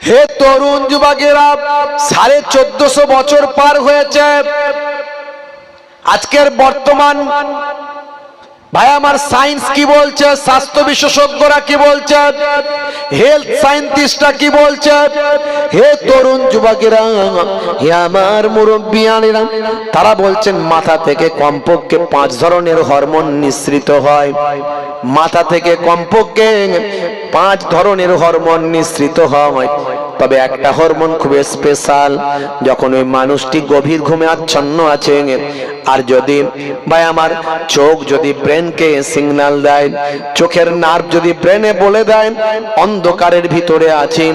হে তরুণ যুবকেরা সাড়ে চোদ্দশো বছর পার হয়েছে। আজকের বর্তমান ভাই, আমার সায়েন্স কি বলছে? স্বাস্থ্য বিশেষজ্ঞরা কি বলছে? হেলথ সায়েন্টিস্টরা কি বলছে? হে তরুণ যুবকেরা, হে আমার মুরব্বিয়ানেরা, তারা বলছেন, মাথা থেকে কমপক্ষে পাঁচ ধরনের হরমোন নিঃসৃত হয়। মাথা থেকে কমপক্ষে পাঁচ ধরনের হরমোন নিঃসৃত হয়। তবে একটা হরমোন খুব স্পেশাল যখন ওই মানুষটি গভীর ঘুমে আচ্ছন্ন আছে, আর যদি ভাই আমার চোখ যদি ব্রেনকে সিগন্যাল দেয়, চোখের নার্ভ যদি ব্রেনে বলে দেয়, অন্ধকারের ভিতরে আছি,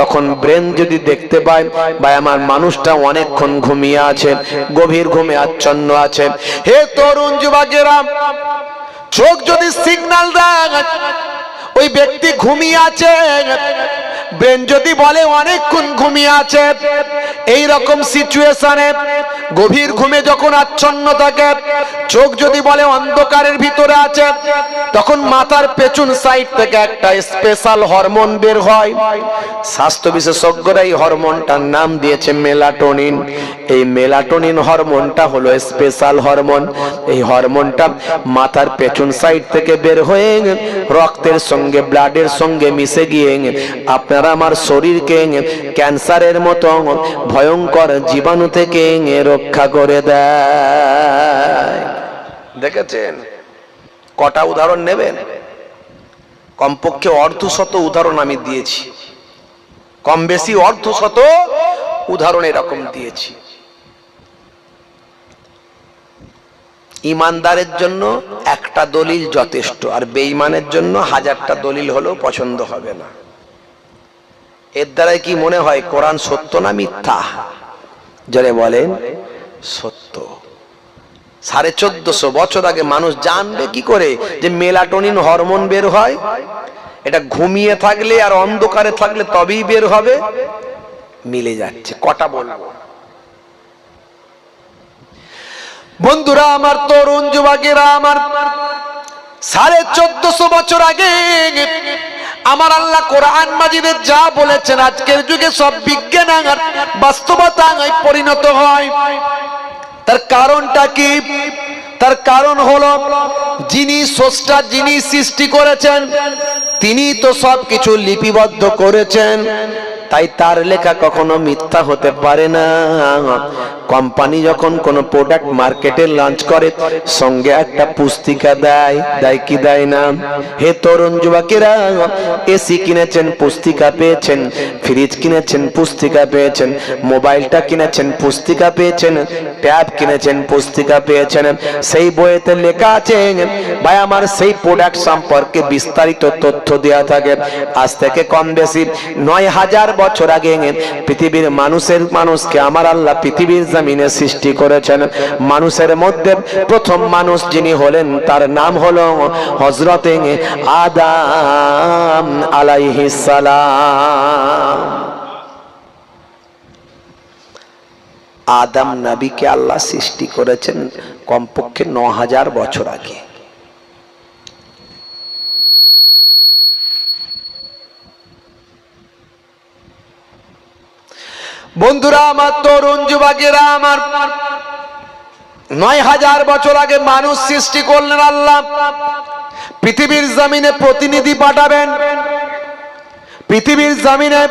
তখন ব্রেন যদি দেখতে পায়, ভাই আমার মানুষটা অনেকক্ষণ ঘুমিয়ে আছে, গভীর ঘুমে আচ্ছন্ন আছে। হে তরুণ যুবকেরা, চোখ যদি সিগন্যাল দেয়, ওই ব্যক্তি ঘুমিয়ে আছে। ব্রেন যদি বলে অনেকক্ষণ ঘুমিয়ে আছে, এই রকম সিচুয়েশনে গভীর ঘুমে যখন আচ্ছন্ন থাকে, চোখ যদি বলে অন্ধকারের ভিতরে আছে, তখন মাথার পেছন সাইড থেকে একটা স্পেশাল হরমোন বের হয়। স্বাস্থ্য বিশেষজ্ঞরা এই হরমোনটার নাম দিয়েছে মেলাটোনিন এই মেলাটোনিন হরমোনটা হলো স্পেশাল হরমোন এই হরমোনটা মাথার পেছন সাইড থেকে বের হয়ে রক্তের সঙ্গে ব্লাডের সঙ্গে মিশে গিয়ে, আপনারা আমার শরীরকে ক্যান্সারের মতো ভয়ঙ্কর জীবাণু থেকে রক্ষা করে দেয়। দেখেছেন? কটা উদাহরণ নেবেন? কমপক্ষে অর্ধশত উদাহরণ আমি দিয়েছি। কম বেশি অর্ধশত উদাহরণ এরকম দিয়েছি। ইমানদারের জন্য একটা দলিল যথেষ্ট, আর বেঈমানের জন্য হাজারটা দলিল হলেও পছন্দ হবে না। এর দ্বারাই কি মনে হয় কোরআন সত্য না মিথ্যা? যারে বলেন, সত্য। সাড়ে চোদ্দশো বছর আগে মানুষ জানবে কি করে যে মেলাটোনিন হরমোন বের হয়? এটা ঘুমিয়ে থাকলে আর অন্ধকারে থাকলে তবেই বের হবে। মিলে যাচ্ছে, কটা বলব? বন্ধুরা, আমার তরুণ যুবকেরা, আমার সাড়ে চোদ্দশো বছর আগে আমার আল্লাহ কোরআন মাজিদের যা বলেছেন, আজকের যুগে সব বিজ্ঞান আঙার বাস্তবতা আঙায় পরিণত হয়। তার কারণটা কি? তার কারণ হলো, যিনি স্রষ্টা, যিনি সৃষ্টি করেছেন, তিনি তো সবকিছু লিপিবদ্ধ করেছেন। তাই তার লেখা কখনো মিথ্যা হতে পারে না। কোম্পানি যখন কোন প্রোডাক্ট মার্কেটে লঞ্চ করে, সঙ্গে একটা পুস্তিকা দেয় দেয় কি দেয় না? হে তরুণ যুবকেরা এসি কিনেছেন, পুস্তিকা পেয়েছেন ফ্রিজ কিনেছেন, পুস্তিকা পেয়েছেন, মোবাইলটা কিনেছেন, পুস্তিকা পেয়েছেন, ট্যাব কিনেছেন, পুস্তিকা পেয়েছেন। সেই বইয়েতে লেখা আছে, ভাই, আমার সেই প্রোডাক্ট সম্পর্কে বিস্তারিত তথ্য দেওয়া থাকে। আজ থেকে কম বেশি নয় হাজার বছর আগে পৃথিবীর মানুষের মানুষকে আমার আল্লাহ পৃথিবীর জমিনে সৃষ্টি করেছেন। মানুষের মধ্যে প্রথম মানুষ যিনি হলেন, তার নাম হলো হজরত আদাম আলাইহিস সালাম। আদাম নবীকে আল্লাহ সৃষ্টি করেছেন কমপক্ষে ন হাজার বছর আগে। বন্ধুরা, আমার তরুণ যুবকেরা, আমার নয় হাজার বছর আগে মানুষ সৃষ্টি করলেন আল্লাহ। পৃথিবীর জমিনে প্রতিনিধি পাঠাবেন। পৃথিবীর জমিনে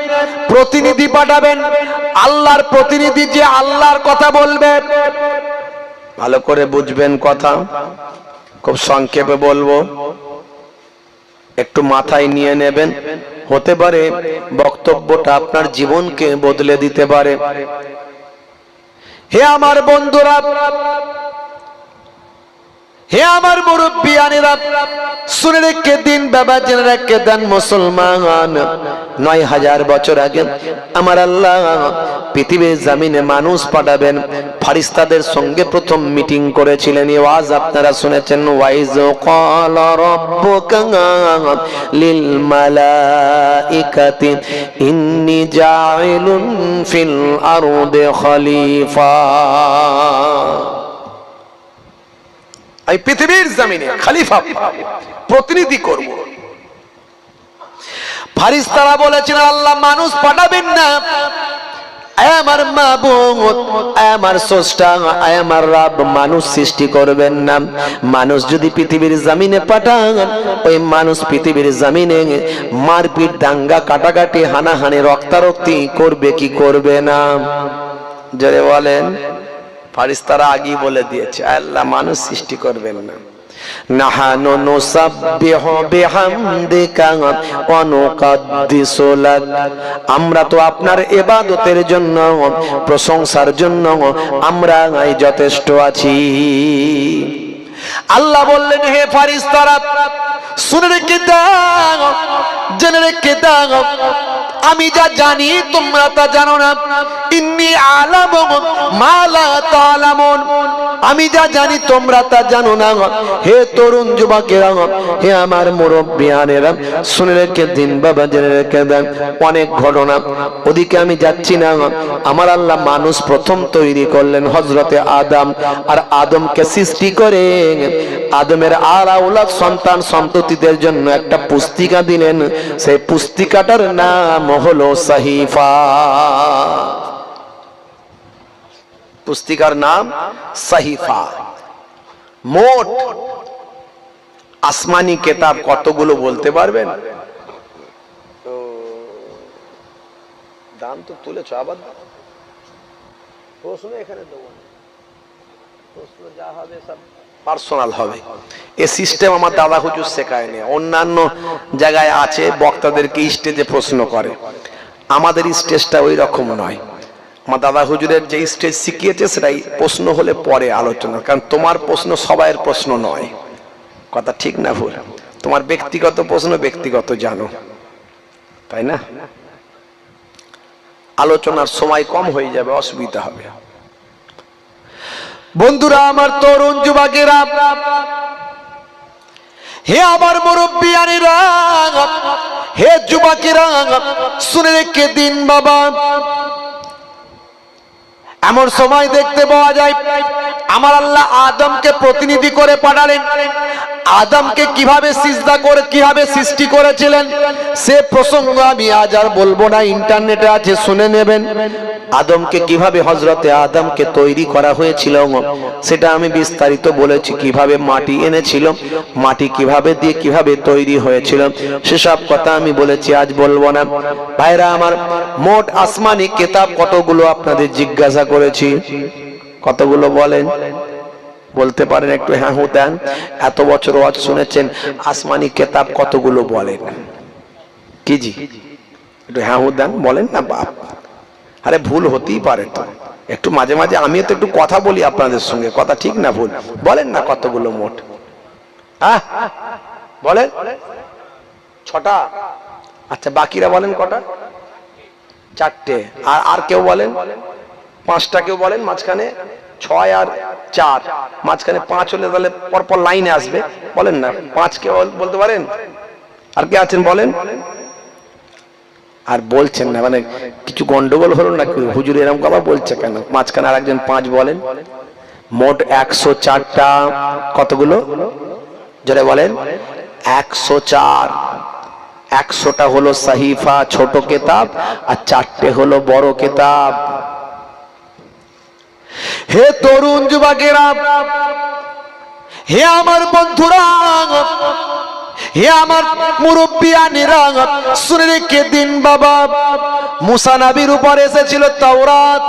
প্রতিনিধি পাঠাবেন। আল্লাহর প্রতিনিধি যে আল্লাহর কথা বলবে। ভালো করে বুঝবেন কথা। খুব সংক্ষেপে বলব। একটু মাথায় নিয়ে নেবেন। হতে পারে বক্তব্যটা আপনার জীবনকে বদলে দিতে পারে। হে আমার বন্ধুরা হে আমার মুরব্বিয়ানেরা শুনে রেখে দিন বাবা, জেনে রেখে দেন মুসলমান। নয় হাজার বছর আগে আমার আল্লাহ পৃথিবীর জামিনে মানুষ পাঠাবেন, ফারিস্তাদের সঙ্গে প্রথম মিটিং করেছিলেন। ওয়াজ আপনারা শুনেছেন, ওয়াইজ কল লিল মালাইকাতি, ইন্নি জাইলুন ফিল আরদে খলিফা। আমি পৃথিবীর জমিনে খালিফা প্রতিনিধি করব। ফারিস্তারা বলেছেন, আল্লাহ মানুষ পাঠাবেন না। আমার মাবুদ আমার স্রষ্টা আমার রব। মানুষ সৃষ্টি করবেন না। মানুষ যদি পৃথিবীর জমিনে পাঠান, ওই মানুষ পৃথিবীর জমিনে মারপিট, দাঙ্গা, কাটাকাটি, হানাহানি, রক্তারক্তি করবে কি করবে না? জোরে বলেন। ফারিস্তারা আগেই বলে দিয়েছে, আল্লাহ মানুষ সৃষ্টি করবেন না। আমরা তো আপনার ইবাদতের জন্য, প্রশংসার জন্য, আমরা যথেষ্ট আছি। আল্লাহ বললেন, হে ফারিস্তারা, শুনে রেখে দাও, জেনে রেখে দাও আমি যা জানি তোমরা তা জানো না। ইন্নি আলাম মালা তালামুন। আমি যা জানি তোমরা তা জানো না। হে তরুণ যুবকেরা, হে আমার মুরব্বিয়ানেরা শুনে রেখে দিন বাবা, জেনে রেখে দেন। অনেক ঘটনা, ওদিকে আমি যাচ্ছি না। আমার আল্লাহ মানুষ প্রথম তৈরি করলেন হজরতে আদম। আর আদমকে সৃষ্টি করে আদমের আর আউলাদ সন্তান সন্ততিদের জন্য একটা পুস্তিকা দিলেন। সেই পুস্তিকাটার নাম হলো সাহিফা পুস্তিকার নাম সাহিফা মোট আসমানি কেতাব কতগুলো বলতে পারবেন দাম তো তুলেছ আবার দাও। প্রশ্ন এখানে দেবো না। প্রশ্ন যা হবে সব পার্সোনাল হবে। এ সিস্টেম আমার দাদা হুজুর শেখায়নি অন্যান্য জায়গায় আছে, বক্তাদেরকে স্টেজে প্রশ্ন করে। আমাদের স্টেজটা ওই রকম নয়। আমার দাদা হুজুরের যে স্টেজ শিখিয়েছে, সেটাই প্রশ্ন হলে পরে আলোচনা। কারণ তোমার প্রশ্ন সবাইয়ের প্রশ্ন নয়। কথা ঠিক না ভুল? তোমার ব্যক্তিগত প্রশ্ন ব্যক্তিগত জানো। তাই না? আলোচনার সময় কম হয়ে যাবে, অসুবিধা হবে। বন্ধুরা, আমার তরুণ যুবকেরা, হে আমার মুরব্বিয়ানিরা, হে যুবকেরা, শুনে রেখে দিন বাবা। এমন সময় দেখতে পাওয়া যায় আমার আল্লাহ আদমকে প্রতিনিধি করে পাঠালেন। আদমকে কীভাবে সিজদা করে, কীভাবে সৃষ্টি করেছিলেন, সে প্রসঙ্গ আমি আজ আর বলব না, ইন্টারনেটে আছে, শুনে নেবেন। আদমকে কীভাবে হজরতে আদমকে তৈরি করা হয়েছিল সেটা আমি বিস্তারিত বলেছি, কীভাবে মাটি এনেছিল, মাটি কীভাবে দিয়ে কীভাবে তৈরি হয়েছিল, সেসব কথা আমি বলেছি, আজ বলব না। ভাইরা আমার মোট আসমানি কেতাব কতগুলো আপনাদের জিজ্ঞাসা করেছি? কতগুলো বলেন? বলতে পারেন একটু হ্যাঁ হু দেন। এত বছর ওয়াজ শুনেছেন, আসমানি কেতাব কতগুলো বলেন? কি জি? একটু হ্যাঁ হু দেন, বলেন না, বাপ। আরে ভুল হতেই পারে তো। একটু মাঝে মাঝে আমিও তো একটু কথা বলি আপনাদের সঙ্গে, কথা ঠিক না ভুল? বলেন না কতগুলো মোট? হ্যাঁ বলেন। ছটা? আচ্ছা বাকিরা বলেন কটা? চারটে। আর আর কেউ বলেন? পাঁচটা কেউ বলেন, মাঝখানে ছয় আর চার। মাঝখানে পাঁচ হলে তাহলে পরপর লাইনে আসবে। বলেন না পাঁচ কেউ বলতে পারেন? আর কে আছেন বলেন? আর বলছেন না মানে কিছু গন্ডগোল হলো না হুজুর এরকম কথা বলছে কেন? মাঝখানে আর একজন পাঁচ বলেন। মোট একশো চারটা কতগুলো? জোরে বলেন। একশো চার। একশোটা হলো সাহিফা, ছোট কেতাব, আর চারটে হলো বড় কেতাব। হে তরুণ যুবকেরা, হে আমার বন্ধুরা, হে আমার মুরব্বিয়ানিরা, শুনে রেখে দিন বাবা। মুসা নাবির উপর এসেছিল তাওরাত,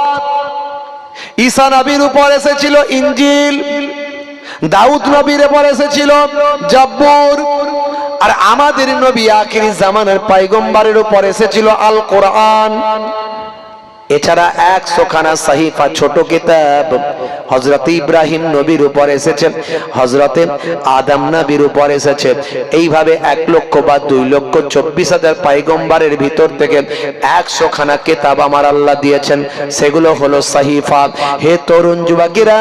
ঈসা উপর এসেছিল ইঞ্জিল দাউদ নবীর উপর এসেছিল জাব্বুর, আর আমাদের নবী আখিরি জামানের পাইগম্বারের উপর এসেছিল আল কোরআন। এছাড়া একশো খানা সাহিফা ছোট কিতাব হজরত ইব্রাহিম নবীর উপর এসেছে হজরতে আদম নবীর উপর এসেছে। এইভাবে এক লক্ষ বা দুই লক্ষ চব্বিশ হাজার পাইগম্বারের ভিতর থেকে একশো খানা কিতাব আমার আল্লাহ দিয়েছেন। সেগুলো হলো সাহিফা। হে তরুণ যুবকেরা,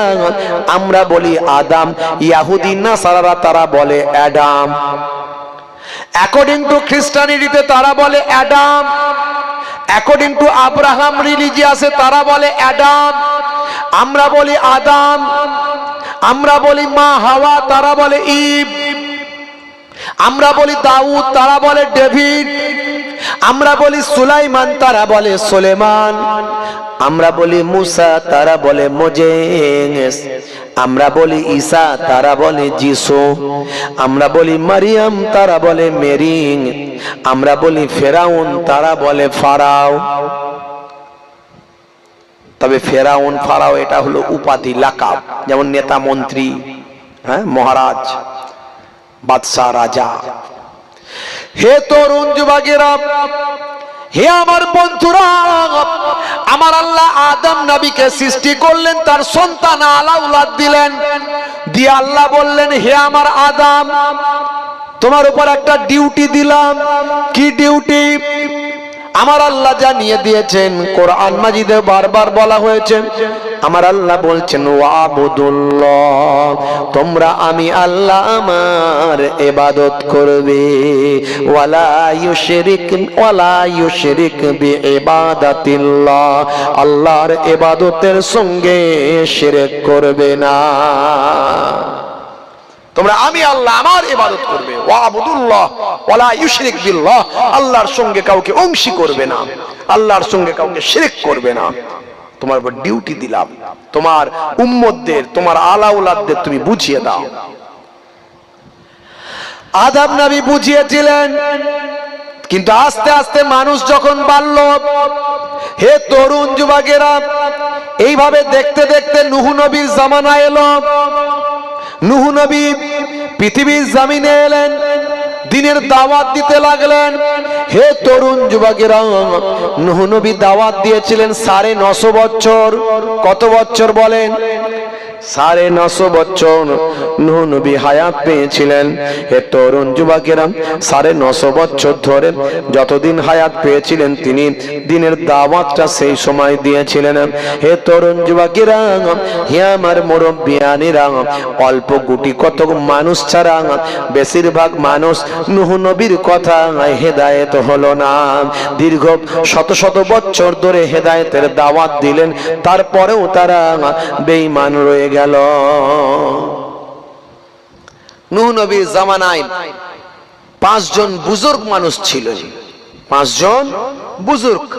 আমরা বলি আদাম ইয়াহুদিন না সারারা তারা বলে অ্যাডাম। অ্যাকর্ডিং টু খ্রিস্টানিটিতে তারা বলে অ্যাডাম। অ্যাকর্ডিং টু আব্রাহাম রিলিজিয়াসে তারা বলে অ্যাডাম আমরা বলি আদাম আমরা বলি মা হাওয়া, তারা বলে ইব, আমরা বলি দাউদ, তারা বলে ডেভিড। আমরা বলি সুলাইমান, তারা বলে সোলেমান। আমরা বলি মুসা, তারা বলে মোজেস। আমরা বলি ঈসা, তারা বলে যিশু। আমরা বলি মারিয়াম, তারা বলে মেরিং আমরা বলি ফেরাউন, তারা বলে ফারাও। তবে ফেরাউন, ফারাও, এটা হলো উপাধি, লাকাব। যেমন নেতা মন্ত্রী হ্যাঁ মহারাজ, বাদশাহ, রাজা। হে তরুণ যুবকেরা, হে আমার বন্ধুরা, আমার আল্লাহ আদম নবীকে সৃষ্টি করলেন, তার সন্তান আলাউলাদ দিলেন। দিয়ে আল্লাহ বললেন, হে আমার আদম, তোমার উপর একটা ডিউটি দিলাম। কি ডিউটি? আমার আল্লাহ জানিয়ে দিয়েছেন, কোরআন মাজিদে বারবার বলা হয়েছে আমার আল্লাহ বলছেন তোমরা আমি আল্লাহ আমার এবাদত করবে। ওয়ালা আল্লাহর ইবাদতের সঙ্গে শিরক করবে না। তোমরা আমি আল্লাহ আমার ইবাদত করবে। ওয়াবুদুল্লাহ, ওয়ালা ইউশরিক বিল্লাহ, আল্লাহর সঙ্গে কাউকে অংশী করবে না। আল্লাহর সঙ্গে কাউকে শিরক করবে না। তোমার উপর ডিউটি দিলাম। তোমার উম্মতদের, তোমার আলাউলাদদের তুমি বুঝিয়ে দাও। আদাব নবী বুঝিয়েছিলেন, কিন্তু আস্তে আস্তে মানুষ যখন বাড়ল, হে তরুণ যুবকেরা, এইভাবে দেখতে দেখতে নুহু নবীর জামানা এলো। নুহু নবী পৃথিবীর জামিনে এলেন দিনের দাওয়াত দিতে লাগলেন। হে তরুণ যুবকেরা, নুহু দাওয়াত দিয়েছিলেন সাড়ে নশো বছর। কত বছর বলেন? সাড়ে নশো বছর নুহু নবী হায়াত পেয়েছিলেন। হে তরুণ যুবকেরা সাড়ে নশো বছর ধরে যতদিন হায়াত পেয়েছিলেন, তিনি দিনের দাওয়াতটা সেই সময় দিয়েছিলেন। হে তরুণ যুবকেরা, হে আমার মুরব্বিয়ানিরা, অল্প গুটি কত মানুষ ছাড়া বেশিরভাগ মানুষ নুহু নবীর কথা হেদায়েত হলো না। দীর্ঘ শত শত বছর ধরে হেদায়েতের দাওয়াত দিলেন, তারপরেও তারা বেঈমান রয়ে গেল। নুহ নবীর জামানায় পাঁচজন বুজুর্গ মানুষ ছিলেন পাঁচজন বুজুর্গ।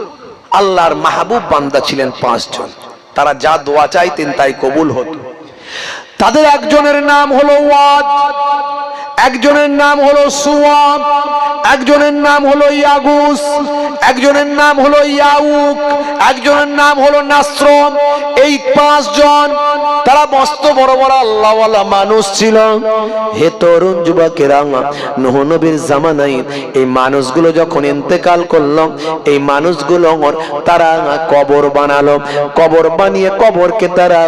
আল্লাহর মাহবুব বান্দা ছিলেন পাঁচজন। তারা যা দোয়া চাইতেন তাই কবুল হতো। তাদের একজনের নাম হলো ওয়াদ, একজনের নাম হলো সুয়াব একজনের নাম হলো ইয়াগুস, একজনের নাম হলো ইয়াউক, একজনের নাম হলো নাসরম। এই পাঁচজন তারা মস্ত বড় বড় আল্লাহওয়ালা মানুষ ছিল। হে তরুণ যুবকেরা, নহ নবীর জামানায় এই মানুষগুলো যখন ইন্তেকাল করল, এই মানুষগুলো তারা কবর বানালো। কবর বানিয়ে কবরকে তারা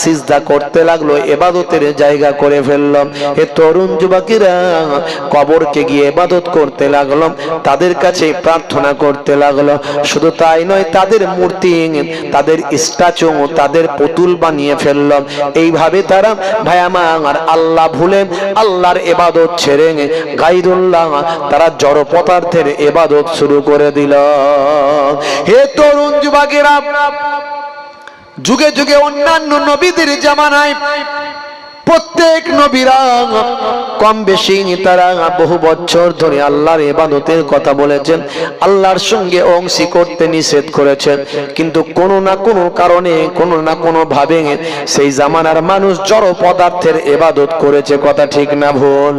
সিজদা করতে লাগল, এবাদতের জায়গা করে ফেলল। হে তরুণ যুবকেরা, কবরকে গিয়ে এবাদত করতে লাগল, তাদের কাছে প্রার্থনা করতে লাগল। শুধু তাই নয়, তাদের মূর্তি, তাদের স্ট্যাচু, তাদের পুতুল বানিয়ে ফেলল। এইভাবে তারা, ভাই আমার আল্লাহ ভুলে আল্লাহর এবাদত ছেড়ে গাইদুল্লাহ তারা জড় পদার্থের এবাদত শুরু করে দিল। হে তরুণ যুবকেরা, যুগে যুগে অন্যান্য নবীদের জামানায় প্রত্যেক নবীরা কম বেশি তারা বহু বছর ধরে আল্লাহর এবাদতের কথা বলেছেন, আল্লাহর সঙ্গে অংশী করতে নিষেধ করেছেন। কিন্তু কোনো না কোনো কারণে, কোনো না কোনো ভাবে সেই জামানার মানুষ জড় পদার্থের এবাদত করেছে। কথা ঠিক না ভুল?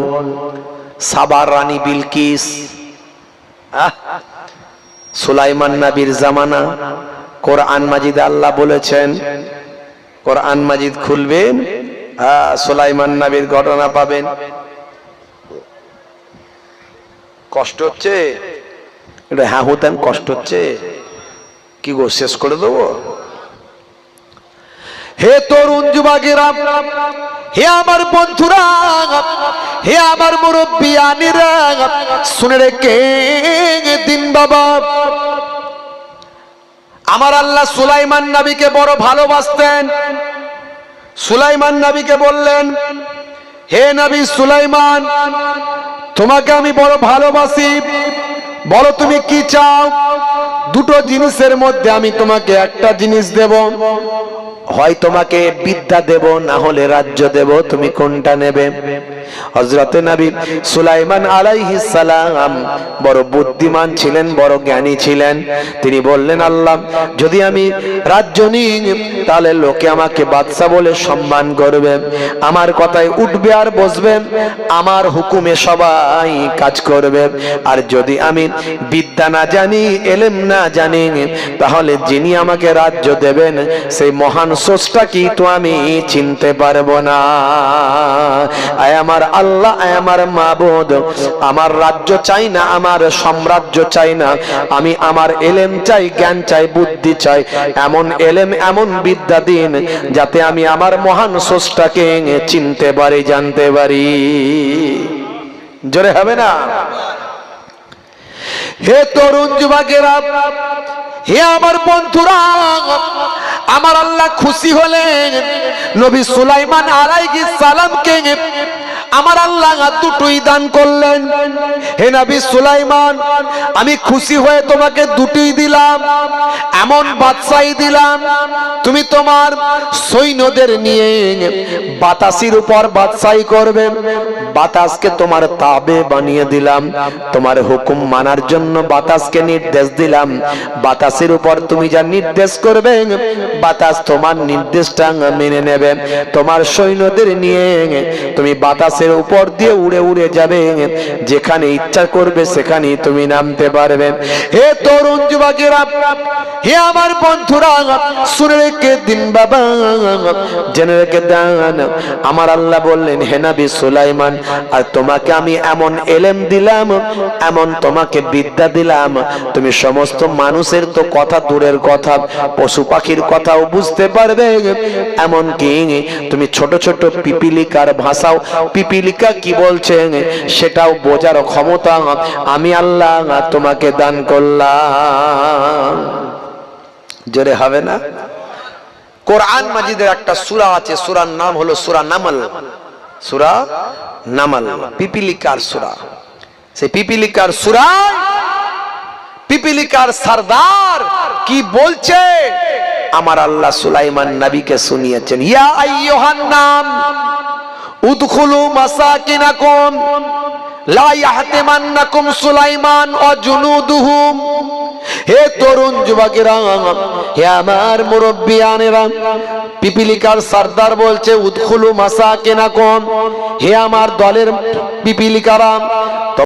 সাবার রানী বিলকিস সুলাইমান নাবির জামানা, কোরআন মাজিদ আল্লাহ বলেছেন, কোরআন মাজিদ খুলবেন হ্যাঁ সোলাইমান নাবির ঘটনা পাবেন। কষ্ট হচ্ছে? এটা হ্যাঁ হতেন কষ্ট হচ্ছে? কি গো, শেষ করে দেবো? হে তরুণ যুবকেরা, হে আমার বন্ধুরা, হে আমার মুরব্বিয়ানিরা, শুনে রেখে দিন বাবা। আমার আল্লাহ সুলাইমান নবীকে বড় ভালোবাসতেন। সুলাইমান নাবিকে বললেন, হে নাবি সুলাইমান, তোমাকে আমি বড় ভালোবাসি। বলো তুমি কি চাও? দুটো জিনিসের মধ্যে আমি তোমাকে একটা জিনিস দেব। হয় তোমাকে বিদ্যা দেব, না হলে রাজ্য দেব। তুমি কোনটা নেবে? হজরতে নবী সুলাইমান আলাইহিস সালাম বড় বুদ্ধিমান ছিলেন, বড় জ্ঞানী ছিলেন। তিনি বললেন, আল্লাহ, যদি আমি রাজ্য নিই, তাহলে লোকে আমাকে বাদশা বলে সম্মান করবে। আমার কথায় উঠবে আর বসবে, আমার হুকুমে সবাই কাজ করবে। আর যদি আমি বিদ্যা না জানি, এলেম না জানি, তাহলে যিনি আমাকে রাজ্য দেবেন, সেই মহান সোচটা কি তো আমি চিনতে পারব না। আয় আমার আল্লাহ, আয় আমার মাবুদ। আমার রাজ্য চাই না, আমার সাম্রাজ্য চাই না। আমি আমার এলেম চাই, জ্ঞান চাই, বুদ্ধি চাই। এমন এলেম, এমন বিদ্যা দিন, যাতে আমি আমার মহান সোচটাকে চিনতে পারি, জানতে পারি। জোরে হবে না? হে তরুণ যুবকেরা, হে আমার বন্ধুরা, আমার আল্লাহ খুশি হলেন। নবী সুলাইমান আলাইহি সালামকে আমার আল্লাহ দুটোই দান করলেন। হে নবী সুলাইমান, আমি খুশি হয়ে তোমাকে দুটোই দিলাম। এমন বাদশাই দিলাম, তুমি তোমার সৈন্যদের নিয়ে বাতাসির উপর বাদশাই করবে। বাতাসকে তোমার তাবে বানিয়ে দিলাম, তোমার হুকুম মানার জন্য বাতাসকে নির্দেশ দিলাম। বাতাসের উপর তুমি যা নির্দেশ করবে, বাতাস তোমার নির্দেশটা মেনে নেবে। তোমার সৈন্যদের নিয়ে তুমি বাতাসের উপর দিয়ে উড়ে উড়ে যাবে। যেখানে ইচ্ছা করবে সেখানেই তুমি নামতে পারবে। হে তরুণ যুবকেরা, হে আমার বন্ধুরা, শুনে রেখে দিন বাবা, জেনে রেখে দেন। আমার আল্লাহ বললেন, হে নবী সুলাইমান, আর তোমাকে আমি এমন এলেম দিলাম, এমন তোমাকে বিদ্যা দিলাম। তুমি সমস্ত মানুষের তো কথা দূরের কথা, পশু পাখির কথাও বুঝতে পারবে। এমন কি তুমি ছোট ছোট পিপিলিকার ভাষাও পিপিলিকা কি বলছে সেটাও বোঝার ক্ষমতা আমি আল্লাহ তোমাকে দান করলাম। জোরে হবে না? কোরআন মাজিদের একটা সূরা আছে, সূরার নাম হলো সূরা নামল। সূরা নামল, পিপিলিকার সুরা। সেই পিপিলিকার সুরা, পিপিলিকার সরদার কি বলছে? আমার আল্লাহ সুলাইমান নবীকে শুনিয়েছেন, ইয়া আইয়ুহান নাম। উদখুলু মাসাকিনাকুম, লা ইয়াহতিমান্নাকুম সুলাইমান ও জুনুদুহুম হে তরুণ যুবকেরা, হে আমার মুরব্বিয়ানেরা, পিপিলিকার সর্দার বলছে, উদখুলু মাসাকিনাকুম। হে আমার দলের পিপিলিকারা